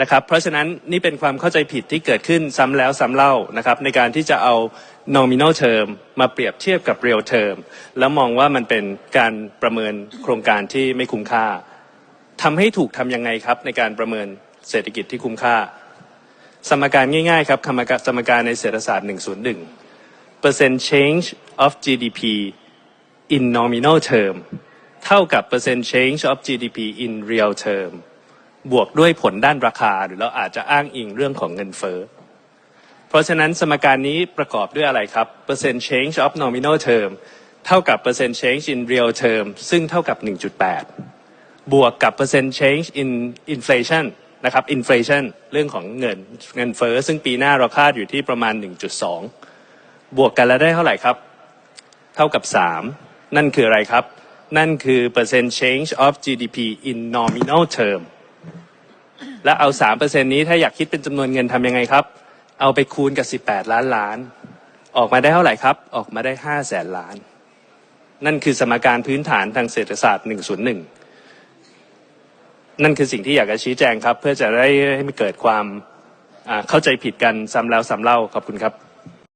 นะครับเพราะฉะนั้นนี่เป็นความเข้าใจผิดที่เกิดขึ้นซ้ำแล้วซ้ำเล่านะครับในการที่จะเอา nominal term มาเปรียบเทียบกับ real term แล้วมองว่ามันเป็นการประเมินโครงการที่ไม่คุ้มค่าทำให้ถูกทำยังไงครับในการประเมินเศรษฐกิจที่คุ้มค่า สมการง่ายๆครับสมการสมการในเศรษฐศาสตร์ 101 percent change of GDP in nominal term เท่ากับ percent change of GDP in real term บวกด้วยผลด้านราคา หรือเราอาจจะอ้างอิงเรื่องของเงินเฟ้อ เพราะฉะนั้นสมการนี้ประกอบด้วยอะไรครับ percent change of nominal term เท่ากับ percent change in real term ซึ่งเท่ากับ 1.8 บวกกับ percent change in inflation นะครับ inflation เรื่องของเงินเงินเฟ้อซึ่งปีหน้าเราคาดอยู่ที่ประมาณ 1.2 บวกกันแล้วได้เท่าไหร่ครับ เท่ากับ 3 นั่นคืออะไรครับ นั่นคือ percent change of GDP in nominal term แล้วเอา3%นี้ถ้าอยากคิดเป็นจำนวนเงินทำยังไงครับ เอาไปคูณกับ18ล้านล้าน ออกมาได้เท่าไหร่ครับ ออกมาได้5แสนล้าน นั่นคือสมการพื้นฐานทางเศรษฐศาสตร์101นั่นคือสิ่งที่อยากจะชี้แจงครับ เพื่อจะได้ให้ม่เกิดความเข้าใจผิดกันซ้ำแล้วซ้ำเล่าขอบคุณครับ